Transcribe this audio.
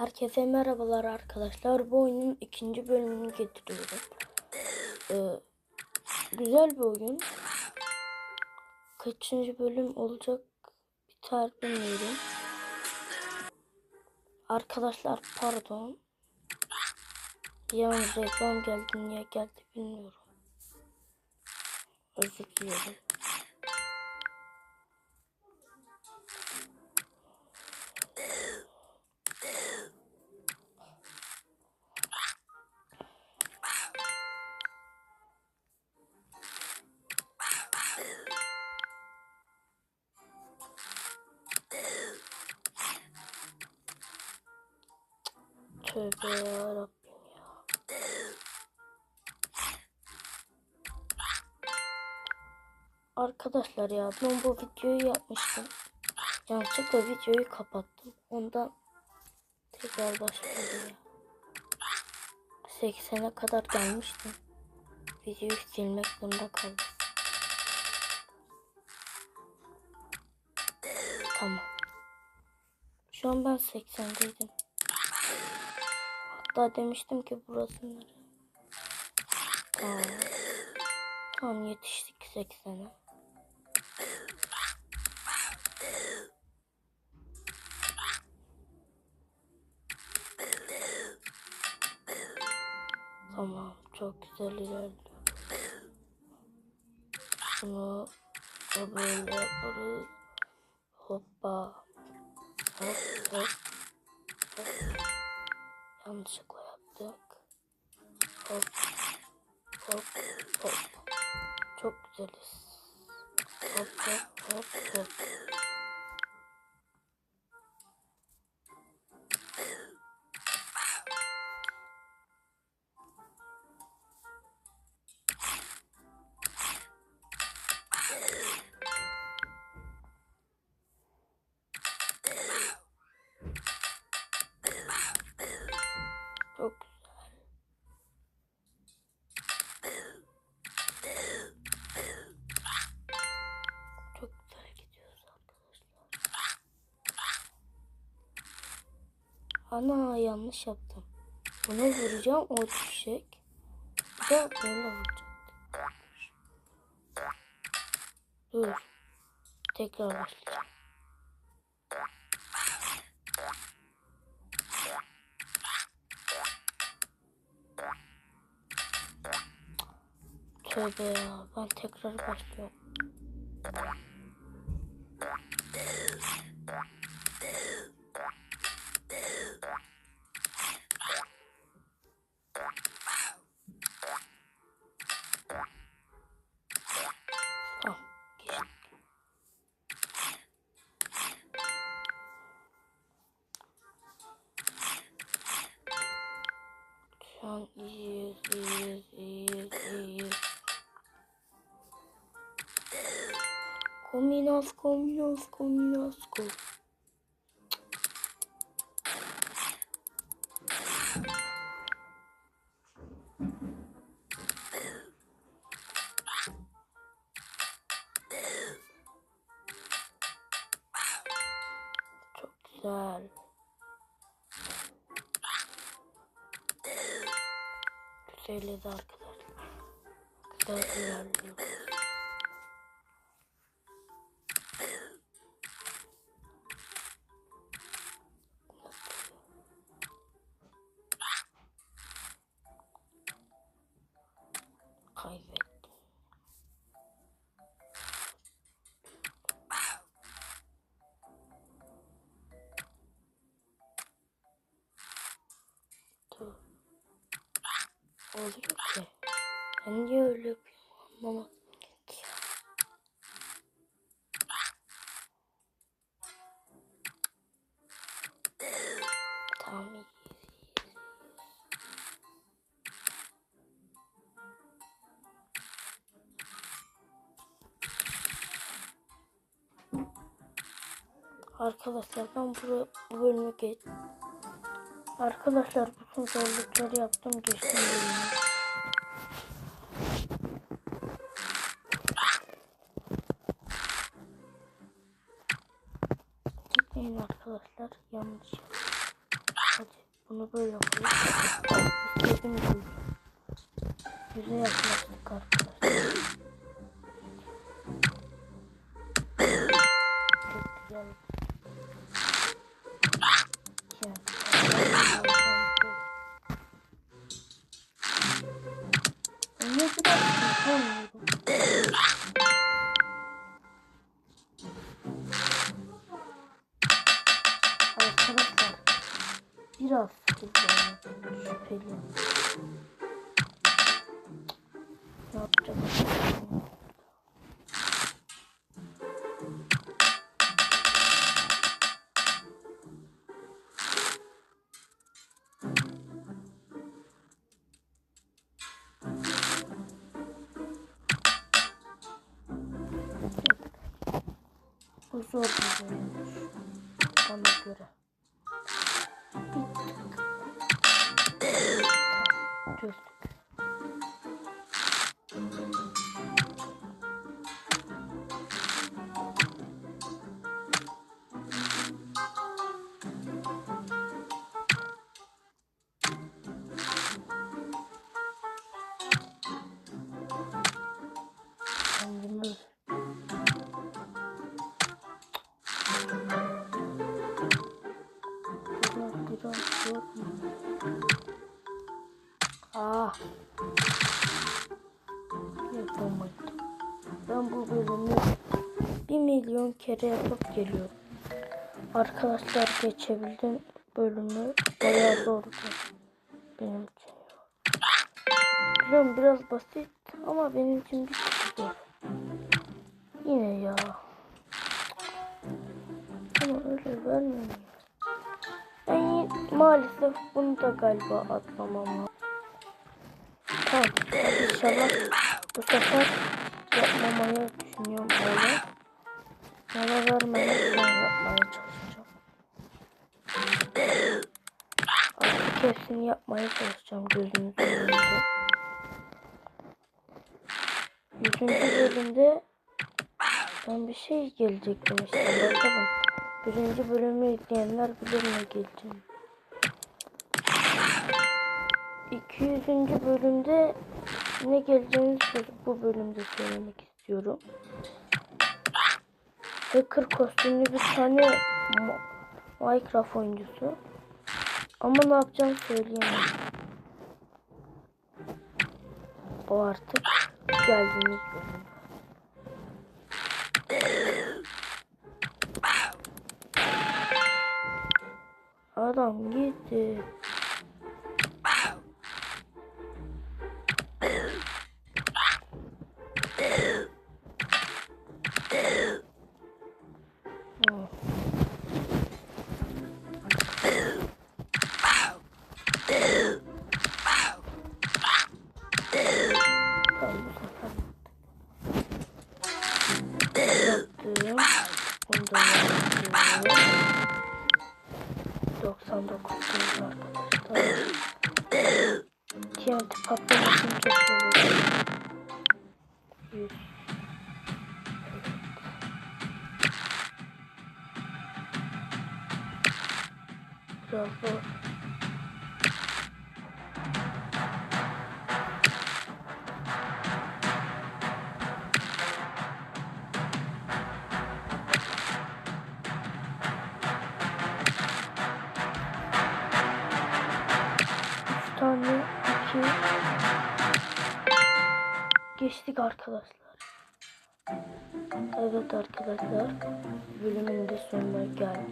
Herkese merhabalar arkadaşlar. Bu oyunun ikinci bölümünü getiriyorum. Ee, güzel bir oyun. Kaçıncı bölüm olacak biter bilmiyorum. Arkadaşlar pardon. Yalnız reklam geldi niye geldi bilmiyorum. Özür dilerim. Tövbe yarabbim ya. Arkadaşlar ya ben bu videoyu yapmıştım. Yanlışlıkla videoyu kapattım. Ondan tekrar başladım ya. 80'e kadar gelmiştim. Videoyu silmek zorunda kaldım. Tamam. Şu an ben 80'deydim. Hatta demiştim ki burası nere? Tamam. Tamam yetiştik 80'e. Tamam çok güzel ilerliyor. Şunu da böyle yaparız. Hoppa. Hop hop. hop. Yanlışlıkla yaptık. Hop. Hop hop. Çok güzeliz. Hop hop hop hop. Ana yanlış yaptım. Bunu vuracağım o düşecek. Bir de böyle vuracağım. Dur. Tekrar başlayacağım. Tövbe ya ben tekrar başlıyorum. Kominos, kominos, kominos, ko. Çok güzel. Güzeliz arkadaşlar. Güzel ilerliyor. Kaybettim. Dur. Oluyor ki. Ben niye öyle yapıyorum anlamadım ki. Arkadaşlar ben bu, bu bölümü geç. Arkadaşlar bütün zorlukları yaptım geçtim bölümü. Gitmeyin arkadaşlar yanlış. Hadi. Bunu böyle koyup istediğim gibi yüze yaklaştık arkadaşlar. Biraz şüpheli. Ne yapacağım? Bu zor bir bölümmüş. Bana göre. Tamam, çözdük. Ben bu bölümü bir milyon kere yapıp geliyorum. Arkadaşlar geçebildim bölümü. Bayağı zordu. Benim için. Biliyorum biraz basit ama benim için bir tık zor. Yine ya. Ama öyle vermiyor. Ben maalesef bunu da galiba atlamam lazım. Tamam. İnşallah bu sefer yapmamayı düşünüyorum böyle. Bana vermeden yapmaya çalışacağım. Artık hepsini yapmaya çalışacağım gözünüzün önünde. Yüzüncü bölümde ben bir şey gelecek demiştim. Bakalım. Birinci bölümü izleyenler bilir ne geleceğini. 200. bölümde ne geleceğini bu bölümde söylemek istiyorum. Hacker kostümlü bir tane Minecraft oyuncusu. Ama ne yapacağım söyleyemem. O artık geldiğimiz bölüm. Adam gitti. 99 değil arkadaşlar. TNT patlamasını kesiyoruz. 100. Biraz zor. Geçtik arkadaşlar. Evet arkadaşlar bölümün de sonuna geldik.